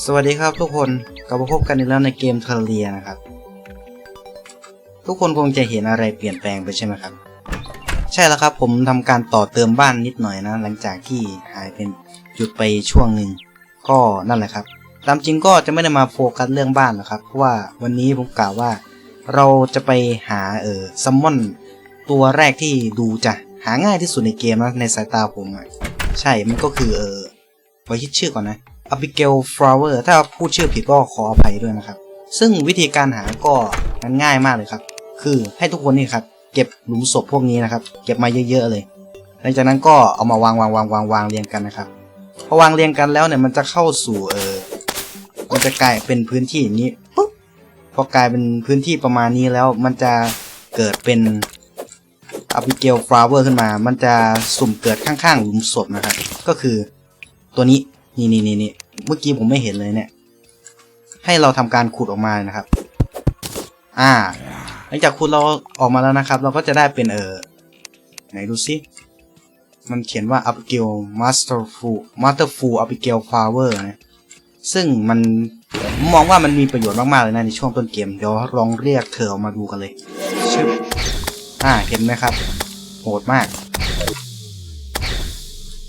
สวัสดีครับทุกคนกลับมาพบกันอีกแล้วในเกมเทเรียนะครับ ทุกคนคงจะเห็นอะไรเปลี่ยนแปลงไปใช่ไหมครับ ใช่แล้วครับผมทำการต่อเติมบ้านนิดหน่อยนะ หลังจากที่หายเป็นหยุดไปช่วงหนึ่งก็นั่นแหละครับ ตามจริงก็จะไม่ได้มาโฟกัสเรื่องบ้านหรอกครับ เพราะว่าวันนี้ผมกล่าวว่า เราจะไปหาเออซัมมอนตัวแรกที่ดูจะหาง่ายที่สุดในเกมนะในสายตาผมอะใช่มันก็คือเออไว้คิดชื่อก่อนนะ Abigail Flower ถ้าพูดชื่อผิดก็ขออภัยด้วยนะครับ ซึ่งวิธีการหาก็มันง่ายมากเลยครับ คือให้ทุกคนนี่ครับ เก็บหลุมศพพวกนี้นะครับ เก็บมาเยอะๆเลยหลังจากนั้นก็เอามาวางวางวางวางวางเรียงกันนะครับพอวางเรียงกันแล้วเนี่ยมันจะเข้าสู่เออมันจะกลายเป็นพื้นที่อย่างนี้ปุ๊บพอกลายเป็นพื้นที่ประมาณนี้แล้วมันจะเกิดเป็น Abigail Flower ขึ้นมา มันจะสุ่มเกิดข้างๆหลุมศพนะครับ ก็คือตัวนี้นี่นี่นี่นี่ เมื่อกี้ผมไม่เห็นเลยเนี่ย ให้เราทำการขุดออกมานะครับ อ่า หลังจากขุดเราออกมาแล้วนะครับ เราก็จะได้เป็นเออไหนดูซิ มันเขียนว่า Abigail Masterful Masterful Abigail Flower นะซึ่งมันมมองว่ามันมีประโยชน์มากๆเลยนะในช่วงต้นเกม เดี๋ยวลองเรียกเธอออกมาดูกันเลยชึบอ่า เห็นไหมครับ โหดมาก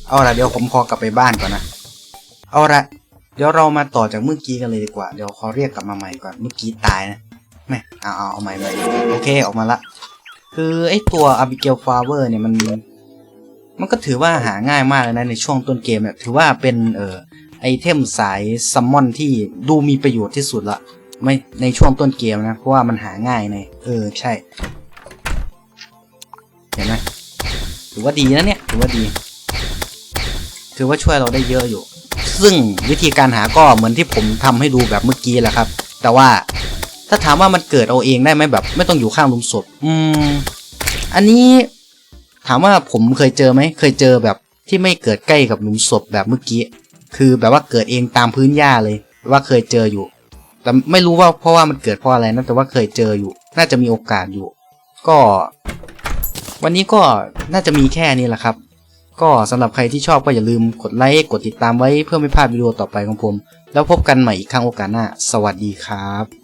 เอาละเดี๋ยวผมขอกลับไปบ้านก่อนนะ เอาละเดี๋ยวเรามาต่อจากเมื่อกี้กันเลยดีกว่า เดี๋ยวขอเรียกกลับมาใหม่ก่อน เมื่อกี้ตายนะแม่เอาเอาเอาใหม่ใหม่โอเคออกมาละ คือไอตัว Abigail Flower เนี่ยมันมันก็ถือว่าหาง่ายมากเลยนะในช่วงต้นเกมเนี่ยถือว่าเป็นเอ่อไอเทมสายซัมมอนที่ดูมีประโยชน์ที่สุดละไม่ในช่วงต้นเกมนะ เพราะว่ามันหาง่ายในเออใช่ เห็นไหมถือว่าดีนะเนี่ย ถือว่าดี ถือว่าช่วยเราได้เยอะอยู่ ซึ่งวิธีการหาก็เหมือนที่ผมทำให้ดูแบบเมื่อกี้แหละครับ แต่ว่าถ้าถามว่ามันเกิดเอาเองได้ไหมแบบ ไม่ต้องอยู่ข้างหลุมศพอืม อันนี้ถามว่าผมเคยเจอไหมเคยเจอแบบที่ไม่เกิดใกล้กับหลุมศพแบบเมื่อกี้ คือแบบว่าเกิดเองตามพื้นหญ้าเลย ว่าเคยเจออยู่ แต่ไม่รู้ว่าเพราะว่ามันเกิดเพราะอะไรนะแต่ว่าเคยเจออยู่ น่าจะมีโอกาสอยู่ ก็ วันนี้ก็น่าจะมีแค่นี้แหละครับ ก็สำหรับใครที่ชอบก็อย่าลืมกดไลค์กดติดตามไว้เพื่อไม่พลาดวิดีโอต่อไปของผม แล้วพบกันใหม่อีกครั้งโอกาสหน้า สวัสดีครับ